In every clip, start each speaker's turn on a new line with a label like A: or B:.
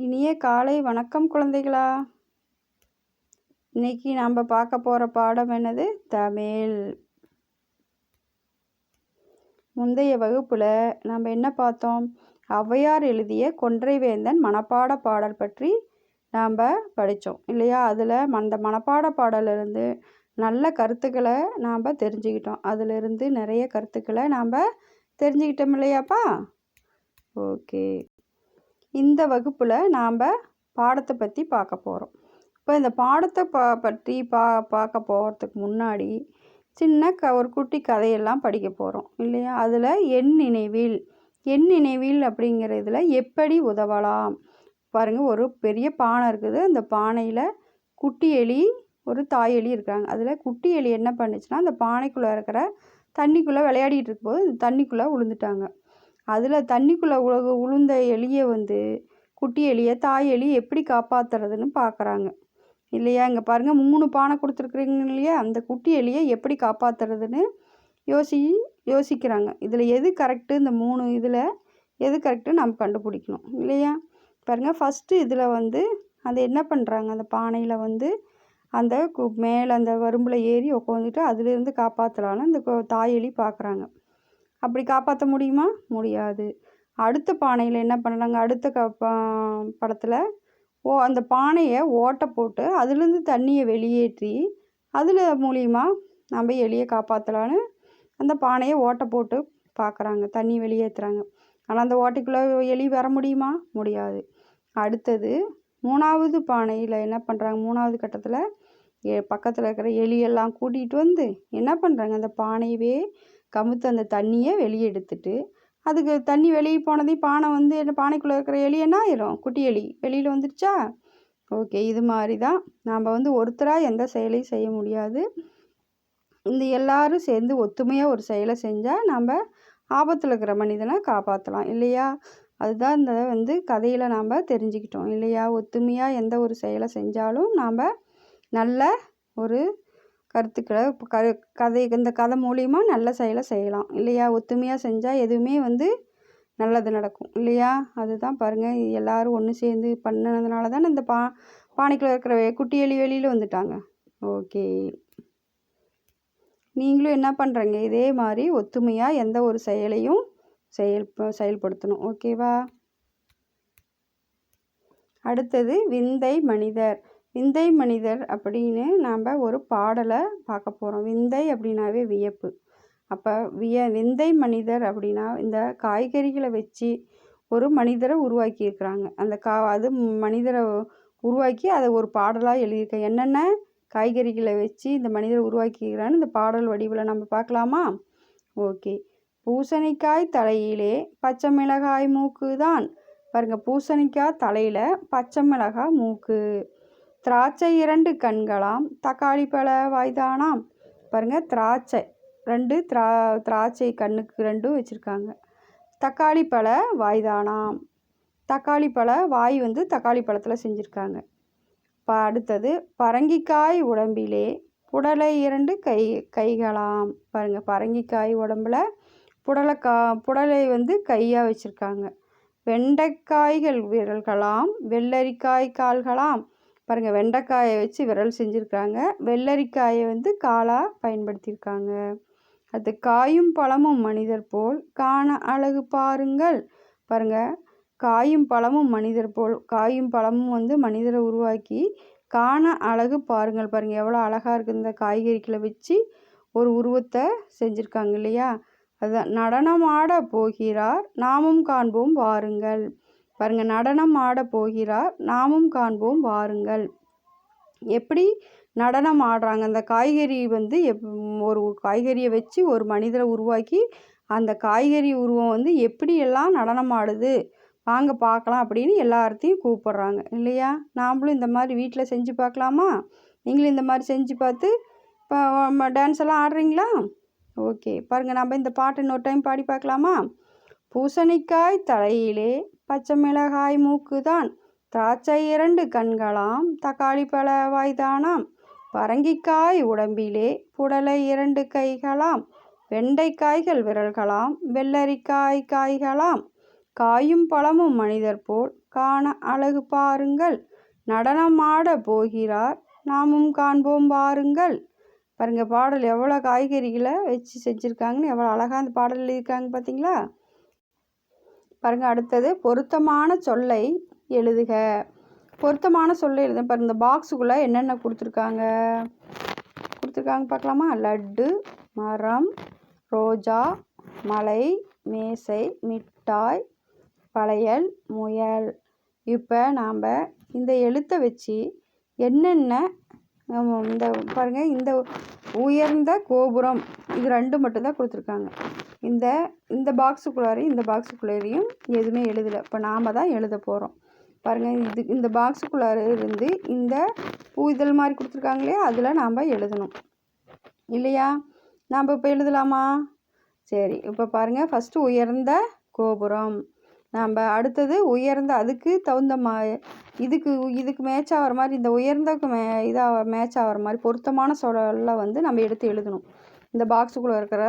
A: இனிய காலை வணக்கம் குழந்தைகளா. இன்னைக்கு நாம் பார்க்க போகிற பாடம் என்னது? தமிழ். முந்தைய வகுப்பில் நம்ம என்ன பார்த்தோம்? ஔவையார் எழுதிய கொன்றைவேந்தன் மனப்பாட பாடல் பற்றி நாம் படித்தோம் இல்லையா? அதில் அந்த மனப்பாட பாடலிருந்து நல்ல கருத்துக்களை நாம் தெரிஞ்சுக்கிட்டோம். அதிலிருந்து நிறைய கருத்துக்களை நாம் தெரிஞ்சுக்கிட்டோம் இல்லையாப்பா? ஓகே. இந்த வகுப்பில் நாம் பாடத்தை பற்றி பார்க்க போகிறோம் இப்போ இந்த பாடத்தை பா பற்றி பா பார்க்க போகிறதுக்கு முன்னாடி சின்ன க ஒரு குட்டி கதையெல்லாம் படிக்க போகிறோம் இல்லையா? அதில் என் நினைவில் என் நினைவில் அப்படிங்கிறதுல எப்படி உதவலாம்? பாருங்கள் ஒரு பெரிய பானை இருக்குது. அந்த பானையில் குட்டி எலி ஒரு தாய் எலி இருக்காங்க அதில் குட்டி எலி என்ன பண்ணுச்சுன்னா அந்த பானைக்குள்ளே இருக்கிற தண்ணிக்குள்ளே விளையாடிட்டு இருக்கும்போது தண்ணிக்குள்ளே விழுந்துட்டாங்க. அதில் தண்ணிக்குள்ளே உலக உளுந்த எலியை வந்து குட்டி எலியை தாய் எலி எப்படி காப்பாற்றுறதுன்னு பார்க்குறாங்க இல்லையா? இங்கே பாருங்கள் மூணு பானை கொடுத்துருக்குறீங்க இல்லையா? அந்த குட்டி எலியை எப்படி காப்பாற்றுறதுன்னு யோசி யோசிக்கிறாங்க. இதில் எது கரெக்டு இந்த மூணு இதில் எது கரெக்டு நம்ம கண்டுபிடிக்கணும். இல்லையா? பாருங்கள் ஃபஸ்ட்டு இதில் வந்து அந்த என்ன பண்ணுறாங்க அந்த பானையில் வந்து அந்த கு மேலே அந்த வரும்பில் ஏறி உட்காந்துட்டு அதுலேருந்து காப்பாற்றலான்னு அந்த தாய் எலி பார்க்குறாங்க அப்படி காப்பாற்ற முடியுமா? முடியாது. அடுத்த பானையில் என்ன பண்ணுறாங்க? அடுத்த க படத்தில் ஓ அந்த பானையை ஓட்டை போட்டு அதுலேருந்து தண்ணியை வெளியேற்றி அதில் மூலியமாக நம்ம எலியை காப்பாற்றலான்னு அந்த பானையை ஓட்டை போட்டு பார்க்குறாங்க தண்ணி வெளியேற்றுறாங்க ஆனால் அந்த ஓட்டைக்குள்ளே எலி வர முடியுமா? முடியாது. அடுத்தது மூணாவது பானையில் என்ன பண்ணுறாங்க மூணாவது கட்டத்தில் எ பக்கத்தில் இருக்கிற எலியெல்லாம் கூட்டிகிட்டு வந்து என்ன பண்ணுறாங்க அந்த பானையவே கமுத்து அந்த தண்ணியை வெளியே எடுத்துட்டு அதுக்கு தண்ணி வெளியே போனதையும் பானை வந்து என்ன பானைக்குள்ளே இருக்கிற எலி என்ன ஆயிரும்? குட்டி எலி. வெளியில் வந்துடுச்சா ஓகே இது மாதிரி தான் நாம் வந்து ஒருத்தராக எந்த செயலையும் செய்ய முடியாது. இந்த எல்லாரும் சேர்ந்து ஒத்துமையாக ஒரு செயலை செஞ்சால் நாம் ஆபத்தில் இருக்கிற மனிதனை காப்பாற்றலாம் இல்லையா? அதுதான் இந்த வந்து கதையில் நாம் தெரிஞ்சுக்கிட்டோம் இல்லையா? ஒத்துமையாக எந்த ஒரு செயலை செஞ்சாலும் நாம் நல்ல ஒரு கருத்துக்களை இப்போ க கதை இந்த கதை மூலிமா நல்ல செயலை செய்யலாம். இல்லையா? ஒத்துமையாக செஞ்சால் எதுவுமே வந்து நல்லது நடக்கும். இல்லையா? அதுதான் பாருங்கள் எல்லோரும் ஒன்று சேர்ந்து பண்ணதுனால தானே இந்த பா பானைக்குள்ளே இருக்கிற குட்டி எலி வெளியில் வந்துட்டாங்க. ஓகே. நீங்களும் என்ன பண்ணுறீங்க இதே மாதிரி ஒத்துமையாக எந்த ஒரு செயலையும் செயல் செயல்படுத்தணும். ஓகேவா? அடுத்தது விந்தை மனிதர். விந்தை மனிதர் அப்படின்னு நாம் ஒரு பாடலை பார்க்க போகிறோம் விந்தை அப்படின்னாவே வியப்பு. அப்போ விய விந்தை மனிதர் அப்படின்னா இந்த காய்கறிகளை வச்சு ஒரு மனிதரை உருவாக்கியிருக்கிறாங்க. அந்த கா அது மனிதரை உருவாக்கி அதை ஒரு பாடலாக எழுதியிருக்க என்னென்ன காய்கறிகளை வச்சு இந்த மனிதரை உருவாக்கிக்கிறான்னு இந்த பாடல் வடிவில் நம்ம பார்க்கலாமா? ஓகே. பூசணிக்காய் தலையிலே பச்சை மிளகாய் மூக்கு தான் பாருங்கள் பூசணிக்காய் தலையில் பச்சை மிளகாய் மூக்கு. திராட்சை இரண்டு கண்களாம் தக்காளி பழ வாய்தானாம். பாருங்கள் திராட்சை. ரெண்டு திரா திராட்சை கண்ணுக்கு ரெண்டும் வச்சுருக்காங்க. தக்காளி பழ வாய்தானாம். தக்காளி பழ வாய் வந்து தக்காளி பழத்தில் செஞ்சுருக்காங்க. இப்போ அடுத்தது பரங்கிக்காய் உடம்பிலே புடலை இரண்டு கை கைகளாம். பாருங்கள் பரங்கிக்காய் உடம்புல புடலைக்கா புடலை வந்து கையாக வச்சுருக்காங்க. வெண்டைக்காய்கள் விரல்களாம் வெள்ளரிக்காய் கால்களாம். பாருங்கள் வெண்டைக்காயை வச்சு விரல் செஞ்சுருக்காங்க வெள்ளரிக்காயை வந்து காலாக பயன்படுத்தியிருக்காங்க. அது காயும் பழமும் மனிதர் போல். காண அழகு பாருங்கள். பாருங்கள் காயும் பழமும் மனிதர் போல். காயும் பழமும் வந்து மனிதரை உருவாக்கி காண அழகு பாருங்கள். பாருங்கள் எவ்வளோ அழகாக இருக்குது இந்த காய்கறிகளை வச்சு ஒரு உருவத்தை செஞ்சுருக்காங்க இல்லையா? அதுதான் நடனமாட போகிறார். நாமும் காண்போம் வாருங்கள். பாருங்கள் நடனம் ஆட போகிறார். நாமும் காண்போம் வாருங்கள். எப்படி நடனம் ஆடுறாங்க? அந்த காய்கறி வந்து எப் ஒரு காய்கறியை வச்சு ஒரு மனிதரை உருவாக்கி அந்த காய்கறி உருவம் வந்து எப்படியெல்லாம் நடனம் ஆடுது? வாங்க பார்க்கலாம் அப்படின்னு எல்லார்த்தையும் கூப்பிட்றாங்க. இல்லையா? நாமளும் இந்த மாதிரி வீட்டில் செஞ்சு பார்க்கலாமா? நீங்களும் இந்த மாதிரி செஞ்சு பார்த்து இப்போ டான்ஸ் எல்லாம் ஆடுறீங்களா? ஓகே. பாருங்கள் நம்ம இந்த பாட்டு இன்னொரு டைம் பாடி பார்க்கலாமா? பூசணிக்காய் தலையிலே பச்சை மிளகாய் மூக்குதான். திராட்சை இரண்டு கண்களாம் தக்காளி பழ வாய்தானாம் பரங்கிக்காய் உடம்பிலே புடலை இரண்டு கைகளாம். வெண்டைக்காய்கள் விரல்களாம். வெள்ளரிக்காய் காய்களாம். காயும் பழமும் மனிதர் போல் காண அழகு பாருங்கள். நடனமாட போகிறார். நாமும் காண்போம் பாருங்கள். பாருங்கள் பாடல் எவ்வளோ காய்கறிகளை வச்சு செஞ்சுருக்காங்கன்னு எவ்வளோ அழகாக அந்த பாடல் எழுதியிருக்காங்க பார்த்தீங்களா பாருங்கள் அடுத்தது பொருத்தமான சொல்லை எழுதுக. பொருத்தமான சொல்லை எழுத பாருங்க இந்த பாக்ஸுக்குள்ளே என்னென்ன கொடுத்துருக்காங்க? கொடுத்துருக்காங்க பார்க்கலாமா? லட்டு மரம் ரோஜா மலை மேசை மிட்டாய் வளையல் முயல். இப்போ நாம் இந்த எழுத்தை வச்சு என்னென்ன இந்த பாருங்கள் இந்த உயர்ந்த கோபுரம். இது ரெண்டு மட்டும்தான் கொடுத்துருக்காங்க. இந்த இந்த பாக்ஸுக்குள்ளாரையும் இந்த பாக்ஸுக்குள்ளாரையும் எதுவுமே எழுதலை. இப்போ நாம் தான் எழுத போகிறோம் பாருங்கள் இது இந்த பாக்ஸுக்குள்ளார இருந்து இந்த பூ இதழ் மாதிரி கொடுத்துருக்காங்க இல்லையா? அதில் நாம் எழுதணும். இல்லையா? நாம் இப்போ எழுதலாமா? சரி இப்போ பாருங்கள் ஃபஸ்ட்டு உயர்ந்த கோபுரம். நம்ம அடுத்தது உயர்ந்த அதுக்கு தகுந்த மா இதுக்கு இதுக்கு மேட்ச் ஆகிற மாதிரி இந்த உயர்ந்தக்கு மே இதாக மேட்ச் ஆகிற மாதிரி பொருத்தமான சொல்ல வந்து நம்ம எடுத்து எழுதணும். இந்த பாக்ஸுக்குள்ளே இருக்கிற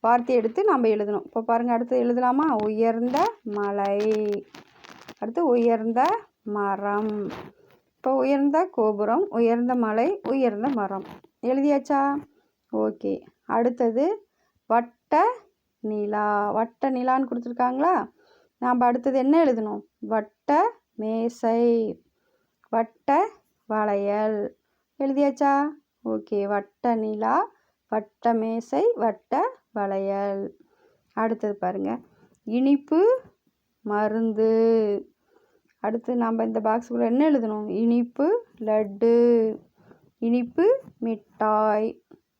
A: வார்த்தையை எடுத்து நம்ம எழுதணும். இப்போ பாருங்கள் அடுத்து எழுதலாமா? உயர்ந்த மலை. அடுத்து உயர்ந்த மரம். இப்போ உயர்ந்த கோபுரம் உயர்ந்த மலை உயர்ந்த மரம். எழுதியாச்சா? ஓகே. அடுத்தது வட்ட நிலா. வட்ட நிலான்னு கொடுத்துருக்காங்களா? நாம் அடுத்தது என்ன எழுதணும்? வட்ட மேசை வட்ட வளையல். எழுதியாச்சா? ஓகே வட்ட நிலா வட்ட மேசை வட்ட வளையல். அடுத்தது பாருங்கள் இனிப்பு மருந்து. அடுத்து நம்ம இந்த பாக்ஸுக்குள்ளே என்ன எழுதணும்? இனிப்பு லட்டு. இனிப்பு மிட்டாய்.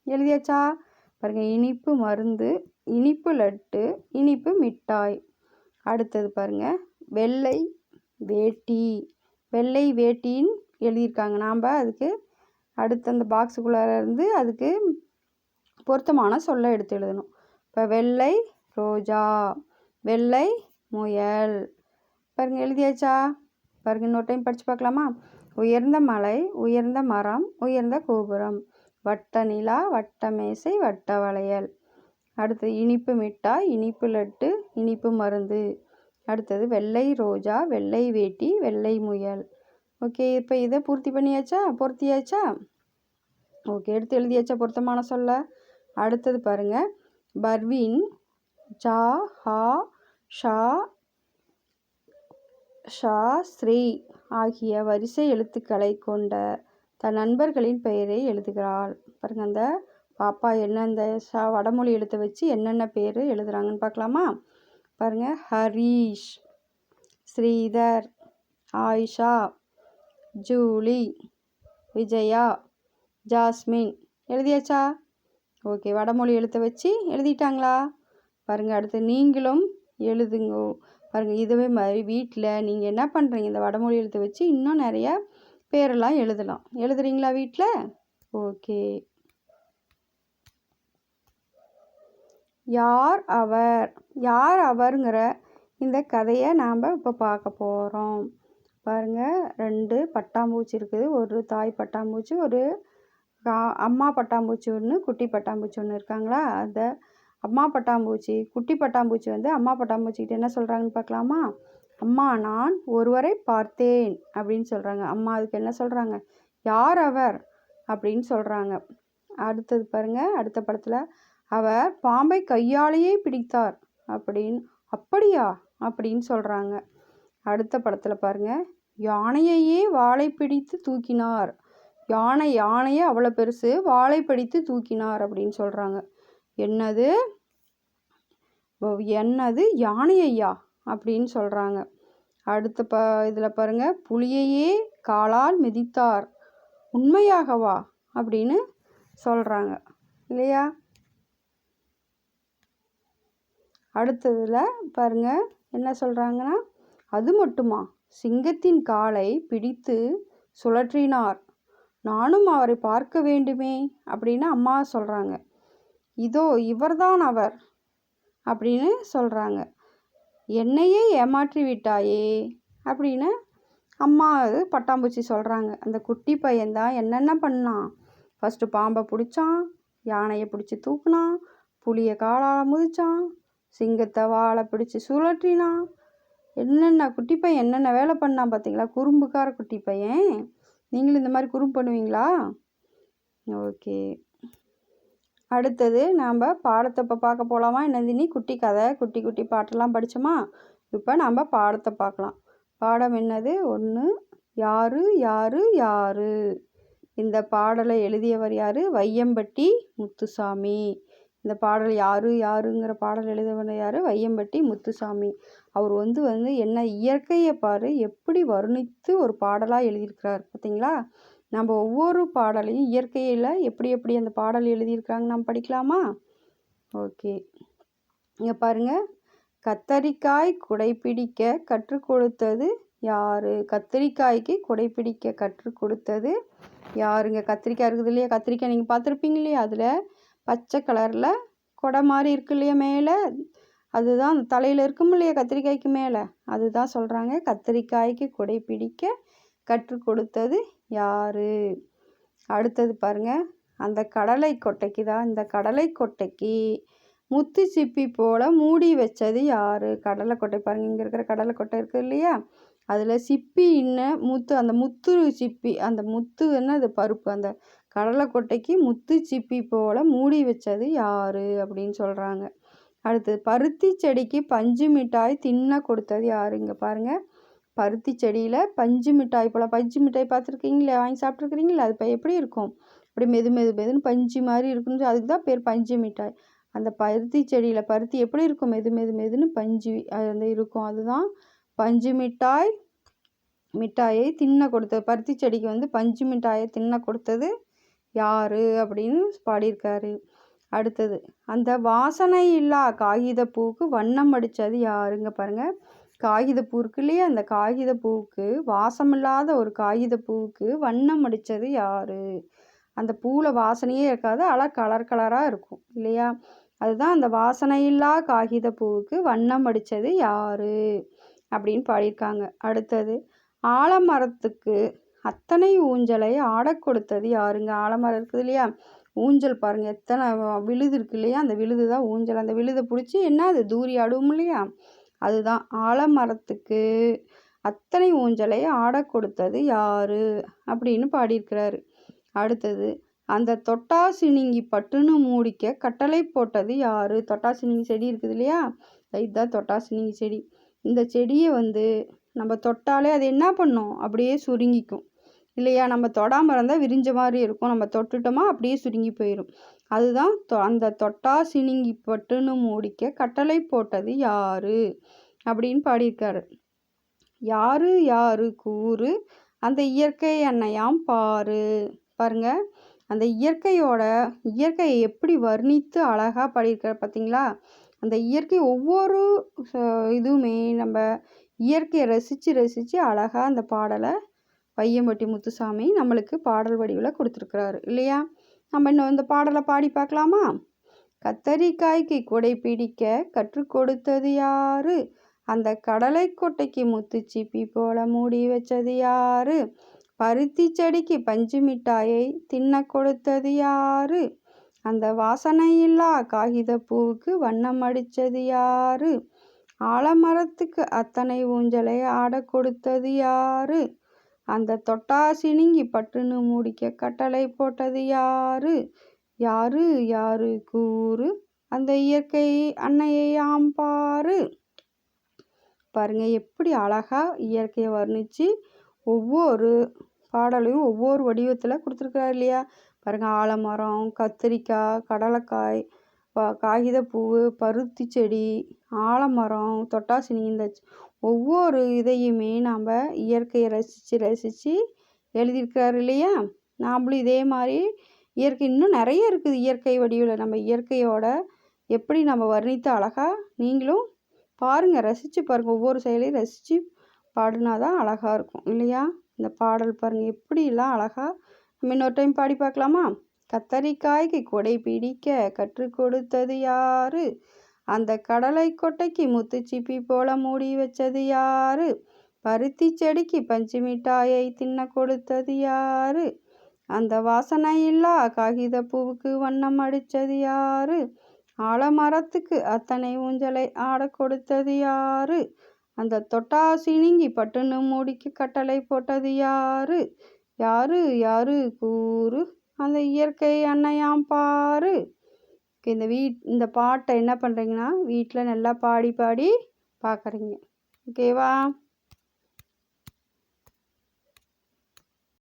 A: எழுதியாச்சா? பாருங்கள் இனிப்பு மருந்து இனிப்பு லட்டு இனிப்பு மிட்டாய். அடுத்தது பாருங்கள் வெள்ளை வேட்டி. வெள்ளை வேட்டின்னு எழுதியிருக்காங்க. நாம் அதுக்கு அடுத்து அந்த பாக்ஸுக்குள்ளார இருந்து அதுக்கு பொருத்தமான சொல்ல எடுத்து எழுதணும். இப்போ வெள்ளை ரோஜா வெள்ளை முயல். பாருங்கள் எழுதியாச்சா? பாருங்க இன்னொரு டைம் படித்து பார்க்கலாமா? உயர்ந்த மலை உயர்ந்த மரம் உயர்ந்த கோபுரம். வட்ட நிலா வட்ட மேசை வட்ட வளையல். அடுத்து இனிப்பு மிட்டாய் இனிப்பு லட்டு இனிப்பு மருந்து. அடுத்தது வெள்ளை ரோஜா வெள்ளை வேட்டி வெள்ளை முயல். ஓகே இப்போ இதை பூர்த்தி பண்ணியாச்சா? பொருத்தியாச்சா? ஓகே எடுத்து எழுதியாச்சா பொருத்தமான சொல்ல? அடுத்தது பாருங்கள் பர்வீன் ஜா ஹா ஷா ஷா ஸ்ரீ ஆகிய வரிசை எழுத்துக்களை கொண்ட தன் நண்பர்களின் பெயரை எழுதுகிறாள். பாருங்கள் அந்த பாப்பா என்ன இந்த ஷா வடமொழி எழுத்தை வச்சு என்னென்ன பேர் எழுதுகிறாங்கன்னு பார்க்கலாமா பாருங்கள் ஹரீஷ் ஸ்ரீதர் ஆயிஷா ஜூலி விஜயா ஜாஸ்மின். எழுதியாச்சா? ஓகே. வடமொழி எழுத்தை வச்சு எழுதிட்டாங்களா? பாருங்கள் அடுத்து நீங்களும் எழுதுங்க. பாருங்கள் இதுவே மாதிரி வீட்டில் நீங்கள் என்ன பண்ணுறீங்க இந்த வடமொழி எழுத்தை வச்சு இன்னும் நிறையா பேரெல்லாம் எழுதலாம். எழுதுறீங்களா வீட்டில் ஓகே. யார் அவர்? யார் அவருங்கிற இந்த கதையை நாம் இப்போ பார்க்க போகிறோம் பாருங்கள் ரெண்டு பட்டாம்பூச்சி இருக்குது. ஒரு தாய் பட்டாம்பூச்சி ஒரு அம்மா பட்டாம்பூச்சி ஒன்று குட்டி பட்டாம்பூச்சி ஒன்று இருக்காங்களா? அந்த அம்மா பட்டாம்பூச்சி குட்டி பட்டாம்பூச்சி வந்து அம்மா பட்டாம்பூச்சிக்கிட்ட என்ன சொல்கிறாங்கன்னு பார்க்கலாமா? அம்மா நான் ஒருவரை பார்த்தேன் அப்படின்னு சொல்கிறாங்க அம்மா அதுக்கு என்ன சொல்கிறாங்க யார் அவர்? அப்படின்னு சொல்கிறாங்க அடுத்தது பாருங்கள் அடுத்த படத்தில் அவர் பாம்பை கையாலேயே பிடித்தார். அப்படின்னு அப்படியா? அப்படின்னு சொல்கிறாங்க அடுத்த படத்தில் பாருங்கள் யானையையே வாழை பிடித்து தூக்கினார். யானை யானையே அவ்வளோ பெருசு வாழை பிடித்து தூக்கினார் அப்படின்னு சொல்கிறாங்க என்னது? என்னது? யானையையா? அப்படின்னு சொல்கிறாங்க அடுத்த ப இதில் பாருங்கள் புளியையே காலால் மிதித்தார். உண்மையாகவா? அப்படின்னு சொல்கிறாங்க இல்லையா? அடுத்ததில் பாருங்கள் என்ன சொல்கிறாங்கன்னா அது மட்டுமா? சிங்கத்தின் காலை பிடித்து சுழற்றினார். நானும் அவரை பார்க்க வேண்டுமே அப்படின்னு அம்மா சொல்கிறாங்க இதோ இவர்தான் அவர் அப்படின்னு சொல்கிறாங்க என்னையே ஏமாற்றி விட்டாயே அப்படின்னு அம்மா அது பட்டாம்பூச்சி சொல்கிறாங்க அந்த குட்டி பையன்தான் என்னென்ன பண்ணான்? ஃபஸ்ட்டு பாம்பை பிடிச்சான் யானையை பிடிச்சி தூக்குனான் புளியை காலால் முதிச்சான் சிங்கத்தை வாழை பிடிச்சி சுழற்றினான் என்னென்ன குட்டி பையன் என்னென்ன வேலை பண்ணான் பார்த்தீங்களா? குறும்புக்கார குட்டி பையன். நீங்களும் இந்த மாதிரி குறும்பு பண்ணுவீங்களா? ஓகே. அடுத்தது நாம் பாடத்தை இப்போ பார்க்க போகலாமா நந்தினி குட்டி கதை குட்டி குட்டி பாட்டெல்லாம் படித்தோமா இப்போ நாம் பாடத்தை பார்க்கலாம். பாடம் என்னது? ஒன்று யாரு யாரு யாரு? இந்த பாடலை எழுதியவர் யார்? வையம்பட்டி முத்துசாமி. இந்த பாடல் யாரு யாருங்கிற பாடல் எழுதியவர் யார்? வையம்பட்டி முத்துசாமி. அவர் வந்து வந்து என்ன இயற்கையை பாரு எப்படி வர்ணித்து ஒரு பாடலாக எழுதியிருக்கிறார் பார்த்தீங்களா நம்ம ஒவ்வொரு பாடலையும் இயற்கையில் எப்படி எப்படி அந்த பாடல் எழுதியிருக்காங்க நம்ம படிக்கலாமா? ஓகே. இங்கே பாருங்கள் கத்தரிக்காய் குடைப்பிடிக்க கற்றுக் கொடுத்தது யார்? கத்திரிக்காய்க்கு குடைப்பிடிக்க கற்றுக் கொடுத்தது யாருங்க? கத்திரிக்காய் இருக்குது இல்லையா? கத்திரிக்காய் நீங்கள் பார்த்துருப்பீங்க இல்லையா? அதில் பச்சை கலரில் கொடை மாதிரி இருக்கு இல்லையா மேலே? அதுதான் அந்த தலையில் இருக்கும் இல்லையா கத்திரிக்காய்க்கு மேலே? அதுதான் சொல்கிறாங்க கத்திரிக்காய்க்கு குடை பிடிக்க கற்றுக் கொடுத்தது யார்? அடுத்தது பாருங்கள் அந்த கடலை கொட்டைக்கு தான் இந்த கடலை கொட்டைக்கு முத்து சிப்பி போல் மூடி வச்சது யார்? கடலை கொட்டை பாருங்கள் இங்கே இருக்கிற கடலை கொட்டை இருக்குது இல்லையா? அதில் சிப்பி இன்னும் முத்து அந்த முத்து சிப்பி அந்த முத்துன்னா அது? பருப்பு அந்த கடலை கொட்டைக்கு முத்து சிப்பி போல் மூடி வச்சது யார்? அப்படின்னு சொல்கிறாங்க அடுத்தது பருத்தி செடிக்கு பஞ்சு மிட்டாய் தின்ன கொடுத்தது யாரு? இங்கே பாருங்கள் பருத்தி செடியில் பஞ்சு மிட்டாய் போல் பஞ்சு மிட்டாய் பார்த்துருக்கீங்களே? வாங்கி சாப்பிட்ருக்குறீங்களே அது இப்போ எப்படி இருக்கும்? அப்படி மெது மெது மெதுன்னு பஞ்சு மாதிரி இருக்குன்னு அதுக்கு தான் பேர் பஞ்சு மிட்டாய். அந்த பருத்தி செடியில் பருத்தி எப்படி இருக்கும்? மெது மெது மெதுன்னு பஞ்சு அது இருக்கும். அதுதான் பஞ்சு மிட்டாய் மிட்டாயை தின்ன கொடுத்தது. பருத்தி செடிக்கு வந்து பஞ்சு மிட்டாயை தின்ன கொடுத்தது யார் அப்படின்னு பாடியிருக்காரு. அடுத்தது அந்த வாசனை இல்லா காகித பூவுக்கு வண்ணம் அடித்தது யாருங்க பாருங்கள் காகித பூ இருக்கு இல்லையா? அந்த காகித பூவுக்கு வாசமில்லாத ஒரு காகித பூவுக்கு வண்ணம் அடித்தது யார்? அந்த பூவில் வாசனையே இருக்காது அழகாக கலர் கலராக இருக்கும் இல்லையா? அதுதான் அந்த வாசனையில்லா காகித பூவுக்கு வண்ணம் அடித்தது யார்? அப்படின்னு பாடியிருக்காங்க. அடுத்தது ஆலமரத்துக்கு அத்தனை ஊஞ்சலை ஆடக் கொடுத்தது யாருங்க? ஆலமரம் இருக்குது இல்லையா? ஊஞ்சல் பாருங்கள் எத்தனை விழுது இருக்கு இல்லையா? அந்த விழுது தான் ஊஞ்சல். அந்த விழுதை பிடிச்சி என்ன அது? தூரி ஆடுவோம் இல்லையா? அதுதான். ஆலமரத்துக்கு அத்தனை ஊஞ்சலை ஆடக் கொடுத்தது யார்? அப்படின்னு பாடியிருக்கிறாரு. அடுத்தது அந்த தொட்டாசினிங்கி பட்டுன்னு மூடிக்க கட்டளை போட்டது யார்? தொட்டாசினிங்கி செடி இருக்குது இல்லையா? இதுதான் தொட்டாசினிங்கி செடி. இந்த செடியை வந்து நம்ம தொட்டாலே அது என்ன பண்ணும்? அப்படியே சுருங்கிக்கும். இல்லையா? நம்ம தொடாமல் இருந்தால் விரிஞ்ச மாதிரி இருக்கும். நம்ம தொட்டுட்டோமா அப்படியே சுருங்கி போயிடும் அதுதான் தொ அந்த தொட்டா சினிங்கி பட்டுன்னு மூடிக்க கட்டளை போட்டது யாரு? அப்படின்னு பாடியிருக்காரு. யாரு யாரு? கூறு. அந்த இயற்கை அன்னையாம் பாரு. பாருங்க. அந்த இயற்கையோட இயற்கையை எப்படி வர்ணித்து அழகாக பாடியிருக்காரு பார்த்தீங்களா அந்த இயற்கை ஒவ்வொரு இதுவுமே நம்ம இயற்கையை ரசித்து ரசித்து அழகாக அந்த பாடலை வையம்பட்டி முத்துசாமி நம்மளுக்கு பாடல் வடிவில் கொடுத்துருக்குறாரு இல்லையா? நம்ம இன்னும் இந்த பாடலை பாடி பார்க்கலாமா? கத்தரிக்காய்க்கு கொடை பிடிக்க கற்றுக் கொடுத்தது யாரு? அந்த கடலை கொட்டைக்கு முத்துச்சிப்பி போல மூடி வச்சது யாரு? பருத்தி செடிக்கு பஞ்சு மிட்டாயை தின்ன கொடுத்தது யாரு? அந்த வாசனையில்லா காகித பூவுக்கு வண்ணம் அடித்தது யாரு? ஆலமரத்துக்கு அத்தனை ஊஞ்சலை ஆட கொடுத்தது யாரு? அந்த தொட்டா சினிங்கி பட்டுன்னு முடிக்க கட்டளை போட்டது யாரு? யாரு? யாரு கூறு? அந்த இயற்கை அன்னையை ஆம்பாரு பாருங்க எப்படி அழகா இயற்கையை வர்ணித்து ஒவ்வொரு பாடலையும் ஒவ்வொரு வடிவத்தில் கொடுத்துருக்குறாரு இல்லையா? பாருங்கள் ஆலமரம் கத்திரிக்காய் கடலைக்காய் காகிதப்பூ பருத்தி செடி ஆலமரம் தொட்டாசினி இந்த ஒவ்வொரு இதையுமே நாம் இயற்கையை ரசித்து ரசித்து எழுதியிருக்காரு இல்லையா? நாம்ளும் இதே மாதிரி இயற்கை இன்னும் நிறைய இருக்குது இயற்கை வடிவில். நம்ம இயற்கையோட எப்படி நம்ம வர்ணித்து அழகாக நீங்களும் பாருங்கள் ரசித்து பாருங்கள் ஒவ்வொரு செயலையும் ரசித்து பாடினா தான் அழகாக இருக்கும் இல்லையா? இந்த பாடல் பாருங்கள் எப்படிலாம் அழகாக நம்ம இன்னொரு டைம் பாடி பார்க்கலாமா? கத்தரிக்காய்க்கு கொடை பிடிக்க கற்றுக் கொடுத்தது யாரு? அந்த கடலை கொட்டைக்கு முத்துச்சிப்பி போல மூடி வச்சது யாரு? பருத்தி செடிக்கு பஞ்சு மிட்டாயை தின்ன கொடுத்தது யாரு? அந்த வாசனையில்லா காகித பூவுக்கு வண்ணம் அடித்தது யாரு? ஆலமரத்துக்கு அத்தனை ஊஞ்சலை ஆட கொடுத்தது யாரு? அந்த தொட்டாசி நீங்கி பட்டுன்னு மூடிக்கு கட்டளை போட்டது யாரு? யாரு யாரு கூறு? அந்த இயற்கை அன்னையாம் பாரு. இந்த வீட் இந்த பாட்டை என்ன பண்ணுறீங்கன்னா வீட்டில் நல்லா பாடி பாடி பார்க்குறீங்க ஓகேவா?